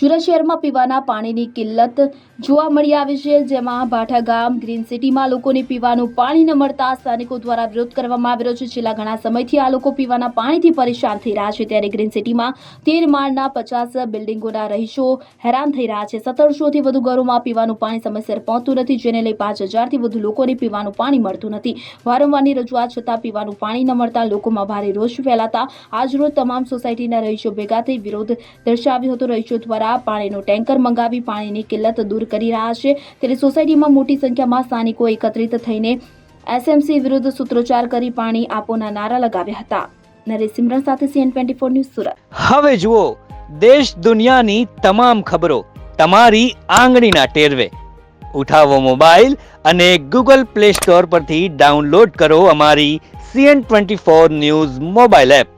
સુરત શહેરમાં પીવાના પાણીની કિલ્લત જોવા મળી આવી છે, જેમાં ભાઠા ગામ, ગ્રીન સિટીમાં લોકોને પીવાનું પાણી ન મળતા સ્થાનિકો દ્વારા વિરોધ કરવામાં આવી રહ્યો છે. છેલ્લા ઘણા સમયથી આ લોકો પીવાના પાણીથી પરેશાન થઈ રહ્યા છે. ત્યારે ગ્રીન સિટીમાં તેર માળના પચાસ બિલ્ડિંગોના રહીશો હેરાન થઈ રહ્યા છે. સત્તરસોથી વધુ ઘરોમાં પીવાનું પાણી સમયસર પહોંચતું નથી, જેને લઈ પાંચ હજારથી વધુ લોકોને પીવાનું પાણી મળતું નથી. વારંવારની રજૂઆત છતાં પીવાનું પાણી ન મળતા લોકોમાં ભારે રોષ ફેલાતા આજરોજ તમામ સોસાયટીના રહીશો ભેગા થઈ વિરોધ દર્શાવ્યો હતો. રહીશો દ્વારા પાણીનો ટેન્કર મંગાવી પાણીની કિલ્લત દૂર કરી રહ્યા છે. ત્યારે સોસાયટીમાં મોટી સંખ્યામાં સ્થાનિકો એકત્રિત થઈને એસએમસી વિરુદ્ધ સૂત્રોચ્ચાર કરી પાણી આપોના નારા લગાવ્યા હતા. નરેશ સિમરન સાથે CN twenty four news Surat. હવે જુઓ, દેશ દુનિયાની તમામ ખબરો તમારી આંગળીના ટેરવે. ઉઠાવો મોબાઈલ અને ગૂગલ પ્લે સ્ટોર પરથી ડાઉનલોડ કરો અમારી CN twenty four news mobile app.